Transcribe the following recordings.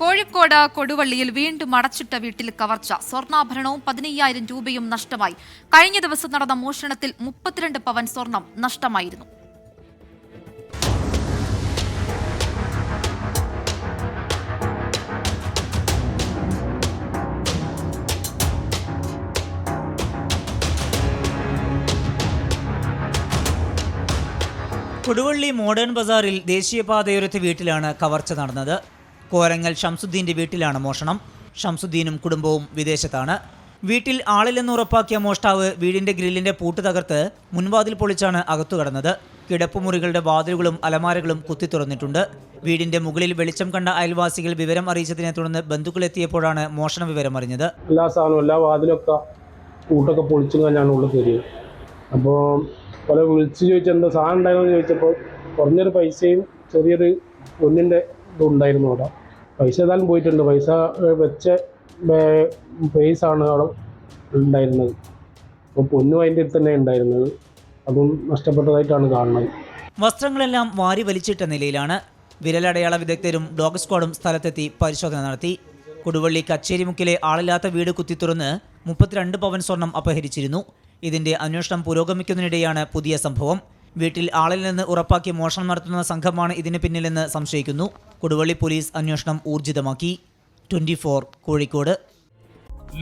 കോഴിക്കോട് കൊടുവള്ളിയിൽ വീണ്ടും അടച്ചിട്ട വീട്ടിൽ കവർച്ച. സ്വർണാഭരണവും പതിനയ്യായിരം രൂപയും നഷ്ടമായി. കഴിഞ്ഞ ദിവസം നടന്ന മോഷണത്തിൽ മുപ്പത്തിരണ്ട് പവൻ സ്വർണം നഷ്ടമായിരുന്നു. കൊടുവള്ളി മോഡേൺ ബസാറിൽ ദേശീയപാതയോരത്തെ വീട്ടിലാണ് കവർച്ച നടന്നത്. കോരങ്ങൽ ഷംസുദ്ദീന്റെ വീട്ടിലാണ് മോഷണം. ഷംസുദ്ദീനും കുടുംബവും വിദേശത്താണ്. വീട്ടിൽ ആളില്ലെന്ന് ഉറപ്പാക്കിയ മോഷ്ടാവ് വീടിന്റെ ഗ്രില്ലിന്റെ പൂട്ട് തകർത്ത് മുൻവാതിൽ പൊളിച്ചാണ് അകത്തു കടന്നത്. കിടപ്പുമുറികളുടെ വാതിലുകളും അലമാരകളും കുത്തി തുറന്നിട്ടുണ്ട്. വീടിന്റെ മുകളിൽ വെളിച്ചം കണ്ട അയൽവാസികൾ വിവരം അറിയിച്ചതിനെ തുടർന്ന് ബന്ധുക്കളെത്തിയപ്പോഴാണ് മോഷണ വിവരം അറിഞ്ഞത്. എല്ലാ സാധനവും എല്ലാ വാതിലൊക്കെ കൂട്ടൊക്കെ പൊളിച്ചും കഴിഞ്ഞാണ് ഉള്ളിൽ കയറിയത്. അപ്പോൾ പല വിളിച്ച് ചോദിച്ചാൽ എന്താ സാധനം ഉണ്ടായിരുന്നു ചോദിച്ചപ്പോൾ കുറഞ്ഞൊരു പൈസയും ചെറിയൊരു പൊന്നിന്റെ ഇതുണ്ടായിരുന്നു അവിടെ. പൈസ ഏതായാലും പോയിട്ടുണ്ട്. പൈസ വെച്ച പേസ് ആണ് അവിടെ ഉണ്ടായിരുന്നത്. അപ്പോൾ പൊന്നും അതിന്റെ അടുത്ത് തന്നെ ഉണ്ടായിരുന്നത്. അതും നഷ്ടപ്പെട്ടതായിട്ടാണ് കാണുന്നത്. വസ്ത്രങ്ങളെല്ലാം വാരി വലിച്ചിട്ട നിലയിലാണ് വിരലടയാള വിദഗ്ധരും ഡോഗ് സ്ക്വാഡും സ്ഥലത്തെത്തി പരിശോധന നടത്തി. കൊടുവള്ളി കച്ചേരിമുക്കിലെ ആളില്ലാത്ത വീട് കുത്തിത്തുറന്ന് മുപ്പത്തിരണ്ട് പവൻ സ്വർണം അപഹരിച്ചിരുന്നു. ഇതിന്റെ അന്വേഷണം പുരോഗമിക്കുന്നതിനിടെയാണ് പുതിയ സംഭവം. വീട്ടിൽ ആളിൽ നിന്ന് ഉറപ്പാക്കി മോഷണം നടത്തുന്ന സംഘമാണ് ഇതിന് പിന്നിലെന്ന് സംശയിക്കുന്നു. കൊടുവള്ളി പോലീസ് അന്വേഷണം ഊർജിതമാക്കി. Twenty four Kozhikode.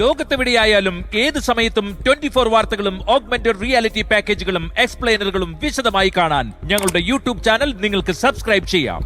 ലോകത്തെവിടെയായാലും ഏത് സമയത്തും ട്വന്റി ഫോർ വാർത്തകളും ഓഗ്മെന്റഡ് റിയാലിറ്റി പാക്കേജുകളും എക്സ്പ്ലെയിനറുകളും വിശദമായി കാണാൻ ഞങ്ങളുടെ യൂട്യൂബ് ചാനൽ നിങ്ങൾക്ക് സബ്സ്ക്രൈബ് ചെയ്യാം.